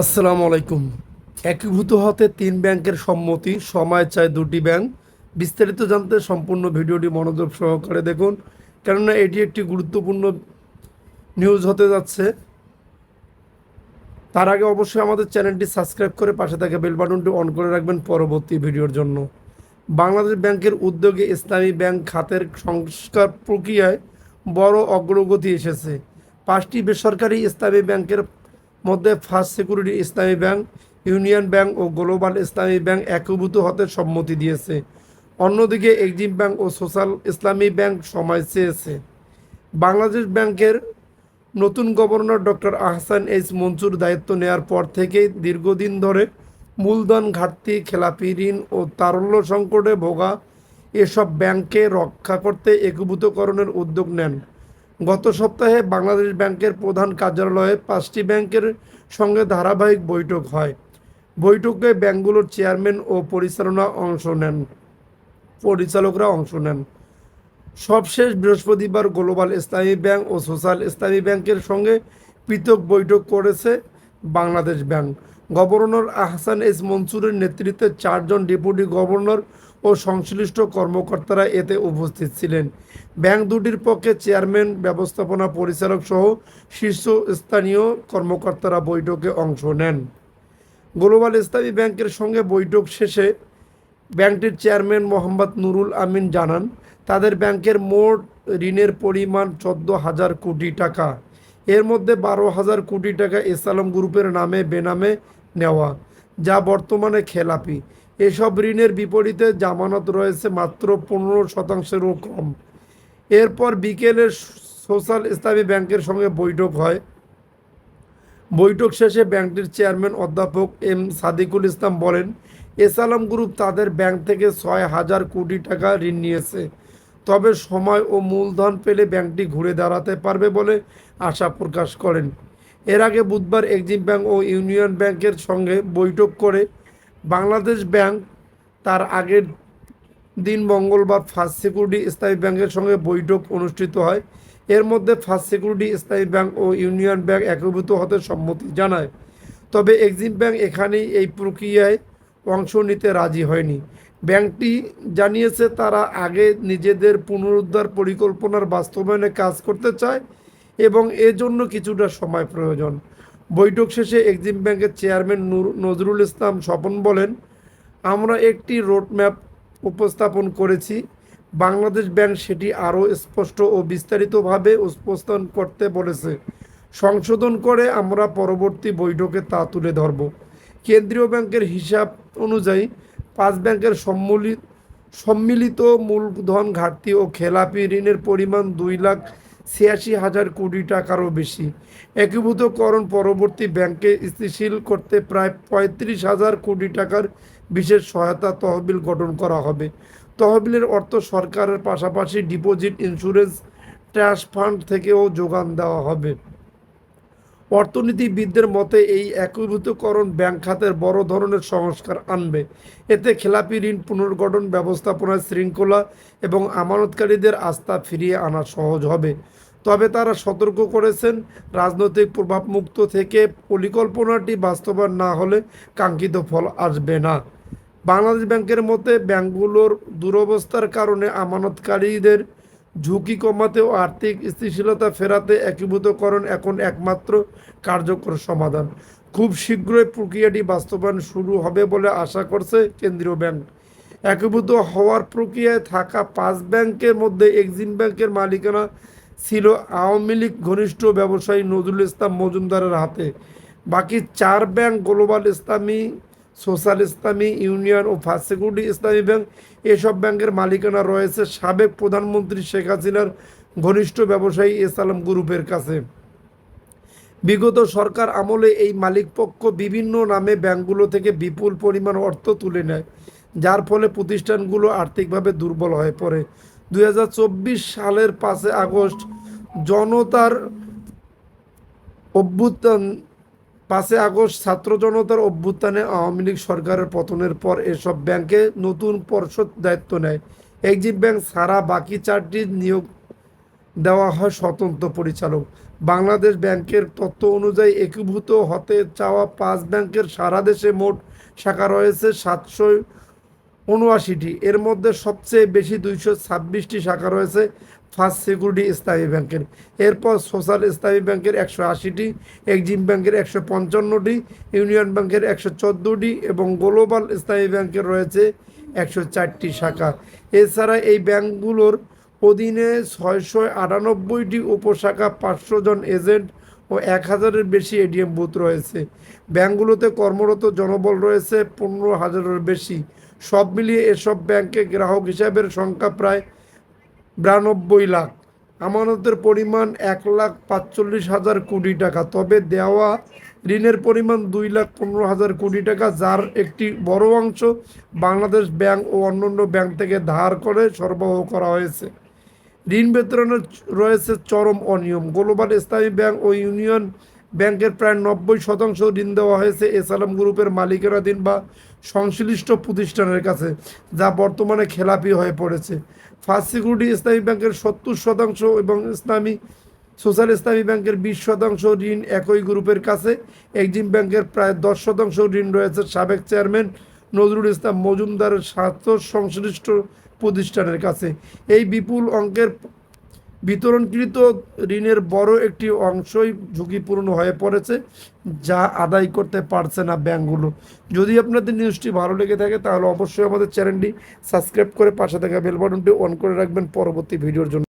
আসসালামু আলাইকুম। একীভূত হতে তিন ব্যাংকের সম্মতি, সময় চায় দুটি ব্যাংক। বিস্তারিত জানতে সম্পূর্ণ ভিডিওটি মনোযোগ সহকারে দেখুন, কেননা এটি একটি গুরুত্বপূর্ণ নিউজ হতে যাচ্ছে। তার আগে অবশ্যই আমাদের চ্যানেলটি সাবস্ক্রাইব করে পাশে থাকা বেল বাটনটি অন করে রাখবেন পরবর্তী ভিডিওর জন্য। বাংলাদেশ ব্যাংকের উদ্যোগে ইসলামী ব্যাংক খাতের সংস্কার প্রক্রিয়ায় বড় অগ্রগতি এসেছে। পাঁচটি বেসরকারি ইসলামী ব্যাংকের মধ্যে first security Islami bank, union bank ও গ্লোবাল ইসলামী ব্যাংক একীভূত হতে সম্মতি দিয়েছে। অন্যদিকে এক্সিম ব্যাংক ও সোশ্যাল ইসলামী ব্যাংক সময় চেয়েছে। বাংলাদেশ ব্যাংকের নতুন governor doctor Ahsan H Manjur দায়িত্ব নেয়ার পর থেকেই দীর্ঘদিন ধরে মূলধন ঘাটতি, খেলাপি ঋণ ও তারল্য সংকটে ভোগা এসব ব্যাংককে রক্ষা করতে একীভূতকরণের উদ্যোগ নেন। গত সপ্তাহে বাংলাদেশ ব্যাংকের প্রধান কার্যালয়ে পাঁচটি ব্যাংকের সঙ্গে ধারাবাহিক বৈঠক হয়। বৈঠকে ব্যাংকগুলোর চেয়ারম্যান ও পরিচালনা অংশ নেন। পরিচালকরা অংশ নেন। সবশেষ বৃহস্পতিবার গ্লোবাল ইসলামী ব্যাংক ও সোশ্যাল ইসলামী ব্যাংকের সঙ্গে পৃথক বৈঠক করেছে Bangladesh bank. Governor Ahsan S মনসুরের নেতৃত্বে চারজন ডেপুটি গভর্নর ও সংশ্লিষ্ট কর্মকর্তারা এতে উপস্থিত ছিলেন। ব্যাংক দুটির পক্ষে চেয়ারম্যান, ব্যবস্থাপনা পরিচালক সহ শীর্ষস্থানীয় কর্মকর্তারা বৈঠকে অংশ নেন। গ্লোবাল ইসলামী ব্যাংকের সঙ্গে বৈঠক শেষে ব্যাংকটির চেয়ারম্যান মোহাম্মদ নুরুল আমিন জানান, তাদের ব্যাংকের মোট ঋণের পরিমাণ চোদ্দ হাজার কোটি টাকা। এর মধ্যে বারো হাজার কোটি টাকা ইসলাম গ্রুপের নামে বেনামে নেওয়া, যা বর্তমানে খেলাপি। এসব ঋণের বিপরীতে জামানত রয়েছে মাত্র পনেরো শতাংশেরও কম। এরপর বিকেলে সোশ্যাল ইসলামী ব্যাংকের সঙ্গে বৈঠক হয়। বৈঠক শেষে ব্যাংকটির চেয়ারম্যান অধ্যাপক এম সাদিকুল ইসলাম বলেন, এসালাম গ্রুপ তাদের ব্যাংক থেকে ছয় হাজার কোটি টাকা ঋণ নিয়েছে। তবে সময় ও মূলধন পেলে ব্যাংকটি ঘুরে দাঁড়াতে পারবে বলে আশা প্রকাশ করেন। এর আগে বুধবার এক্সিম ব্যাংক ও ইউনিয়ন ব্যাংকের সঙ্গে বৈঠক করে বাংলাদেশ ব্যাংক তার আগের দিন মঙ্গলবার ফার্স্ট সিকিউরিটি ইসলামী ব্যাংকের সঙ্গে বৈঠক অনুষ্ঠিত হয়। এর মধ্যে ফার্স্ট সিকিউরিটি ইসলামী ব্যাংক ও ইউনিয়ন ব্যাংক একীভূত হতে সম্মতি জানায়। তবে এক্সিম ব্যাংক এখানেই এই প্রক্রিয়ায় অংশ নিতে রাজি হয়নি। ব্যাংকটি জানিয়েছে, তারা আগে নিজেদের পুনরুদ্ধার পরিকল্পনার বাস্তবায়নে কাজ করতে চায় এবং এজন্য কিছুটা সময় প্রয়োজন। বৈঠক শেষে এক্সিম ব্যাংকের চেয়ারম্যান নজরুল ইসলাম স্বপন বলেন, আমরা একটি রোডম্যাপ উপস্থাপন করেছি। বাংলাদেশ ব্যাংক সেটি আরও স্পষ্ট ও বিস্তারিতভাবে উপস্থাপন করতে বলেছে। সংশোধন করে আমরা পরবর্তী বৈঠকে তা তুলে ধরব। কেন্দ্রীয় ব্যাংকের হিসাব অনুযায়ী পাঁচ ব্যাংকের সম্মিলিত সম্মিলিত মূলধন ঘাটতি ও খেলাপি ঋণের পরিমাণ দুই লাখ ছিয়াশি হাজার কোটি টাকারও বেশি। একীভূতকরণ পরবর্তী ব্যাংকে স্থিতিশীল করতে প্রায় পঁয়ত্রিশ হাজার কোটি টাকার বিশেষ সহায়তা তহবিল গঠন করা হবে। তহবিলের অর্থ সরকারের পাশাপাশি ডিপোজিট, ইন্স্যুরেন্স, ট্রাস্ট ফান্ড থেকেও যোগান দেওয়া হবে। অর্থনীতিবিদদের মতে এই একীভূতকরণ ব্যাংক খাতের বড় ধরনের সংস্কার আনবে। এতে খেলাপি ঋণ পুনর্গঠন ব্যবস্থাপনায় শৃঙ্খলা এবং আমানতকারীদের আস্থা ফিরিয়ে আনা সহজ হবে। তবে তারা সতর্ক করেছেন, রাজনৈতিক প্রভাবমুক্ত থেকে পরিকল্পনাটি বাস্তবায়ন না হলে কাঙ্ক্ষিত ফল আসবে না। বাংলাদেশ ব্যাংকের মতে, ব্যাংকগুলোর দুরবস্থার কারণে আমানতকারীদের ঝুঁকি কমাতে ও আর্থিক স্থিতিশীলতা ফেরাতে একীভূতকরণ এখন একমাত্র কার্যকর সমাধান। খুব শীঘ্রই প্রক্রিয়াটি বাস্তবায়ন শুরু হবে বলে আশা করছে কেন্দ্রীয় ব্যাংক। একীভূত হওয়ার প্রক্রিয়ায় থাকা পাঁচ ব্যাংকের মধ্যে এক্সিম ব্যাংকের মালিকানা ছিল আওয়ামী লীগ ঘনিষ্ঠ ব্যবসায়ী নজরুল ইসলাম মজুমদারের হাতে। বাকি চার bank global Islami social Islami union ও ফার্স্ট সিকিউরিটি ইসলামী ব্যাংক, এসব ব্যাংকের মালিকানা রয়েছে সাবেক প্রধানমন্ত্রী শেখ হাসিনার ঘনিষ্ঠ ব্যবসায়ী এসালাম গ্রুপের কাছে। বিগত সরকার আমলে এই মালিকপক্ষ বিভিন্ন নামে ব্যাংকগুলো থেকে বিপুল পরিমাণ অর্থ তুলে নেয়, যার ফলে প্রতিষ্ঠানগুলো আর্থিকভাবে দুর্বল হয়ে পড়ে। দু হাজার চব্বিশ সালের পাঁচে আগস্ট জনতার অভ্যুত্থান পাঁচে আগস্ট ছাত্র জনতার অভ্যুত্থানে আওয়ামী লীগ সরকারের পতনের পর এসব ব্যাংকে নতুন পর্ষদ দায়িত্ব নেয়। এক্সিম ব্যাংক ছাড়া বাকি চারটি নিয়োগ দেওয়া হয় স্বতন্ত্র পরিচালক। বাংলাদেশ ব্যাংকের তথ্য অনুযায়ী একীভূত হতে চাওয়া পাঁচ ব্যাংকের সারা দেশে মোট শাখা রয়েছে সাতশো উনআশিটি। এর মধ্যে সবচেয়ে বেশি দুইশো ছাব্বিশটি শাখা রয়েছে। ফার্স্ট সিকিউরিটি ইসলামী ব্যাংকের এরপর সোশ্যাল ইসলামী ব্যাংকের একশো আশিটি এক্সিম ব্যাংকের একশো পঞ্চান্নটি ইউনিয়ন ব্যাংকের একশো চোদ্দোটি এবং গ্লোবাল ইসলামী ব্যাংকের রয়েছে একশো চারটি শাখা। এছাড়া এই ব্যাংকগুলোর অধীনে ছয়শো আটানব্বইটি উপশাখা, পাঁচশো জন এজেন্ট ও এক হাজারের বেশি এটিএম বুথ রয়েছে। ব্যাংকগুলোতে কর্মরত জনবল রয়েছে পনেরো হাজারের বেশি। সব মিলিয়ে এসব ব্যাংকে গ্রাহক হিসাবের সংখ্যা প্রায় বিরানব্বই লাখ। আমানতের পরিমাণ এক লাখ পাঁচচল্লিশ হাজার কোটি টাকা। তবে দেওয়া ঋণের পরিমাণ দুই লাখ পনেরো হাজার কোটি টাকা, যার একটি বড় অংশ বাংলাদেশ ব্যাংক ও অন্যান্য ব্যাংক থেকে ধার করে সরবরাহ করা হয়েছে। ঋণ বিতরণের রয়েছে চরম অনিয়ম। গ্লোবাল ইসলামী ব্যাংক ও ইউনিয়ন ব্যাংকের প্রায় নব্বই শতাংশ ঋণ দেওয়া হয়েছে। এসালাম গ্রুপের মালিকেরাধীন বা সংশ্লিষ্ট প্রতিষ্ঠানের কাছে, যা বর্তমানে খেলাপি হয়ে পড়েছে। ফার্স্ট সিকিউরিটি ইসলামী ব্যাংকের সত্তর শতাংশ এবং ইসলামী সোশ্যাল ইসলামী ব্যাংকের বিশ শতাংশ ঋণ একই গ্রুপের কাছে। এক্সিম ব্যাংকের প্রায় দশ শতাংশ ঋণ রয়েছে সাবেক চেয়ারম্যান নজরুল ইসলাম মজুমদারের স্বার্থ সংশ্লিষ্ট প্রতিষ্ঠানের কাছে। এই বিপুল অঙ্কের বিতরণকৃত ঋণের বড় একটি অংশই ঝুঁকিপূর্ণ হয়ে পড়েছে, যা আদায় করতে পারছে না ব্যাঙ্কগুলো যদি আপনাদের নিউজটি ভালো লেগে থাকে, তাহলে অবশ্যই আমাদের চ্যানেলটি সাবস্ক্রাইব করে পাশে থাকা বেল বাটনটি অন করে রাখবেন পরবর্তী ভিডিওর জন্য।